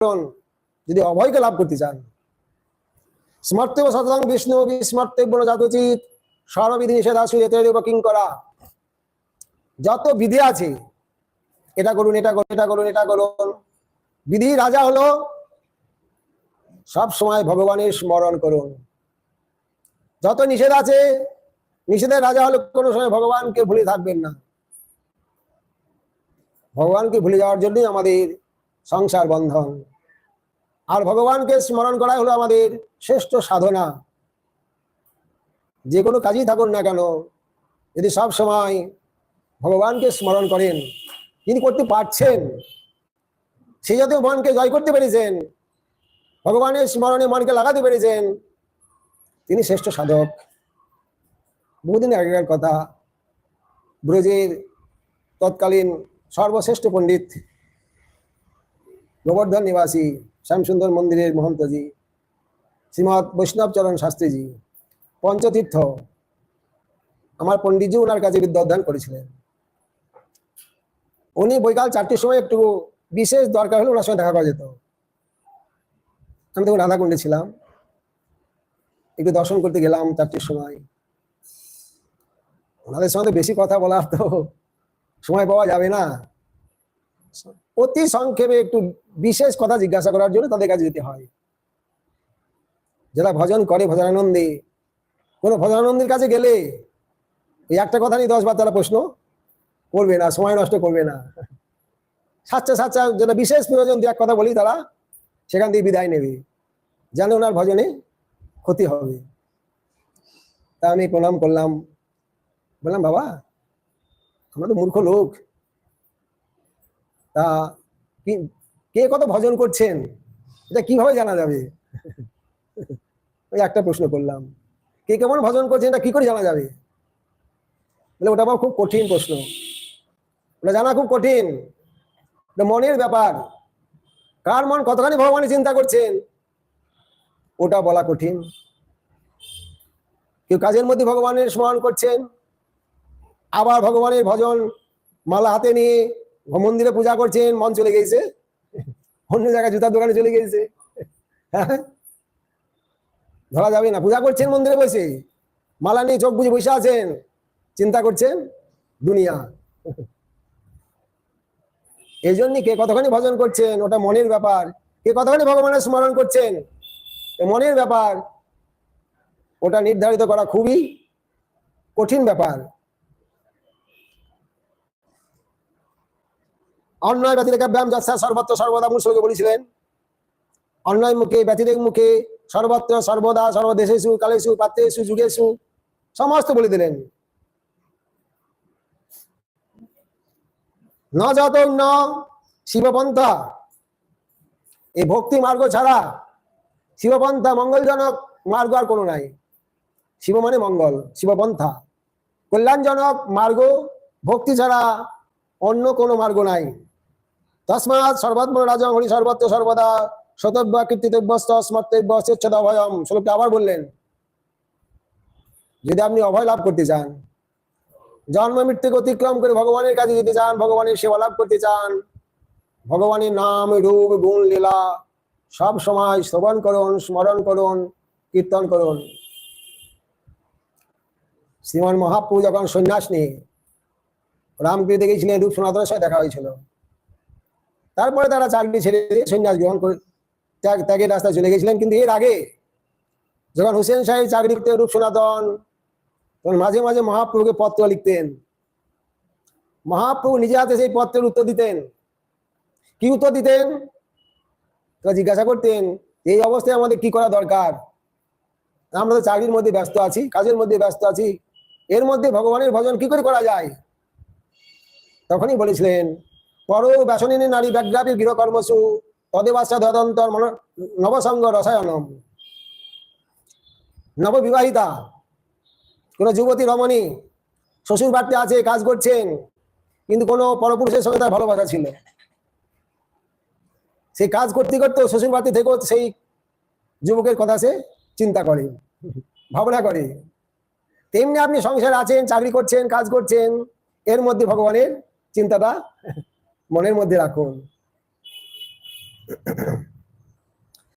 করুন যদি অভয়কে লাভ করতে চান। স্মর্তেব শতং বিষ্ণু বিস্মর্তেব্য জাতচিত সর্ববিধি নিষেধাসু এতে কিং করা। যত বিধি আছে, এটা করুন এটা করুন এটা করুন এটা করুন। বিধি রাজা হলো, সব সময় ভগবানের স্মরণ করুন। যত নিষেধ আছে, নিষেধের রাজা হলো কোনো সময় ভগবানকে ভুলে থাকবেন না। ভগবানকে ভুলে যাওয়ার জন্যই আমাদের সংসার বন্ধন। আর ভগবানকে স্মরণ করাই হলো আমাদের শ্রেষ্ঠ সাধনা। যে কোনো কাজই থাকুন না কেন, যদি সব সময় ভগবানকে স্মরণ করেন, তিনি করতে পারছেন, সে যত মনকে জয় করতে পেরেছেন, ভগবানের স্মরণে মনকে লাগাতে পেরেছেন, তিনি শ্রেষ্ঠ সাধক। বহুদিন আগেকার কথা, ব্রজের তৎকালীন সর্বশ্রেষ্ঠ পণ্ডিত গোবর্ধন নিবাসী শ্যামসুন্দর মন্দিরের মহন্তজি, শ্রীমৎ বৈষ্ণবচরণ শাস্ত্রীজি, পঞ্চতীর্থ। আমার পণ্ডিতজি ওনার কাছে বিদ্যা অধ্যয়ন করেছিলেন। উনি বৈকাল চারটির সময় একটু বিশেষ দরকার হলে ওনার সঙ্গে দেখা করা যেত। আমি তখন রাধাকুণ্ডে ছিলাম। একটু দর্শন করতে গেলাম চারটির সময়। ওনাদের সঙ্গে বেশি কথা বলার তো সময় পাওয়া যাবে না। অতি সংক্ষেপে একটু বিশেষ কথা জিজ্ঞাসা করার জন্য তাদের কাছে যেতে হয়। যারা ভজন করে ভজনানন্দে, কোনো ভজনানন্দের কাছে গেলে ওই একটা কথা নিয়ে দশ বার তারা প্রশ্ন করবে না, সময় নষ্ট করবে না। সাচ্চা সাচ্চা যেটা বিশেষ প্রয়োজন এক কথা বলি তারা, সেখান থেকে বিদায় নেবে। যেন ওনার ভজনে ক্ষতি হবে। তা আমি প্রণাম করলাম। বললাম, বাবা, আমরা তো মূর্খ লোক। তা কি কত ভজন করছেন? এটা কীভাবে জানা যাবে? ওই একটা প্রশ্ন করলাম। কে কেমন ভজন করছেন এটা কি করে জানা যাবে? বলে ওটা আমার খুব কঠিন প্রশ্ন। ওটা জানা খুব কঠিন। এটা মনের ব্যাপার। কার মন কতখানি ভগবানের চিন্তা করছেন? ওটা বলা কঠিন। কেউ কাজের মধ্যে ভগবানের স্মরণ করছেন? আবার ভগবানের ভজন মালা হাতে নিয়ে মন্দিরে পূজা করছেন, মন চলে গেছে। অন্য জায়গায় জুতার দোকানে চলে গেছে। হ্যাঁ ধরা যাবে না। পূজা করছেন মন্দিরে বসে। মালা নিয়ে চোখ বুঝে বসে আছেন। চিন্তা করছেন? দুনিয়া। এই জন্য কে কতখানি ভজন করছেন? ওটা মনের ব্যাপার। কে কতখানি ভগবানের স্মরণ করছেন? মনের ব্যাপার। ওটা নির্ধারিত করা খুবই কঠিন ব্যাপার। অন্যায় ব্যতিরেক ব্যায়াম যাচ্ছে, সর্বত্র সর্বদা মুসলকে বলেছিলেন। অন্যায় মুখে, ব্যতিরেক মুখে, সর্বত্র সর্বদা, সর্বদেশে সর্বদেশেশু কালেশু পাত্রেশু যুগেশু সমস্ত বলে দিলেন। ন যত ন শিবপন্থা এই ভক্তি মার্গ ছাড়া শিবপন্থা মঙ্গলজনক মার্গ আর কোনো নাই। শিব মানে মঙ্গল, শিবপন্থা। কল্যাণজনক মার্গ, ভক্তি ছাড়া অন্য কোনো মার্গ নাই। তসমাৎ সর্বাত্ম রাজং হরি সর্বত্র সর্বদা শতব্য কীর্তিতব্য স্মর্তব্য স্বেচ্ছদ অভয়ম। শ্লোকটা আবার বললেন, যদি আপনি অভয় লাভ করতে চান, জন্ম মৃত্যুকে অতিক্রম করে ভগবানের কাছে যেতে চান, ভগবানের সেবা লাভ করতে চান, ভগবানের নাম, রূপ, গুণ, লীলা, সব সময় শ্রবণ করুন, স্মরণ করুন, কীর্তন করুন। শ্রীমান মহাপ্রভু যখন সন্ন্যাস নিয়ে রামকৃতে গেছিলেন রূপ সনাতনের সাথে দেখা হয়েছিল। তারপরে তারা চাকরি ছেড়ে দিয়ে সন্ন্যাস গ্রহণ করে ত্যাগ, ত্যাগের রাস্তায় চলে গেছিলেন। কিন্তু এর আগে যখন হুসেন সাহেব চাকরি করতে রূপ সনাতন, তখন মাঝে মাঝে মহাপ্রভুকে পত্র লিখতেন। মহাপ্রভু নিজে হাতে সেই পত্রের উত্তর দিতেন। কি উত্তর দিতেন? জিজ্ঞাসা করতেন, এই অবস্থায় আমাদের কি করা দরকার? আমরা তো চাকরির মধ্যে ব্যস্ত আছি, কাজের মধ্যে ব্যস্ত আছি। এর মধ্যে ভগবানের ভজন কি করে করা যায়? তখনই বলেছিলেন পর ব্যাসনিনী নারী ব্যাগ্রাপী গৃহকর্মসু তদেবাসা দদন্তর মন নবসঙ্গ রসায়নম। নববিবাহিতা, কোনো যুবতী রমণী শ্বশুর বাড়িতে আছে, কাজ করছেন, কিন্তু কোনো পরপুরুষের সঙ্গে তার ভালোবাসা ছিল। সেই কাজ করতে করতে শ্বশুর বাড়িতে থেকেও সেই যুবকের কথা সে চিন্তা করে, ভাবনা করে। তেমনি আপনি সংসার আছেন, চাকরি করছেন, কাজ করছেন, এর মধ্যে ভগবানের চিন্তাটা মনের মধ্যে রাখুন।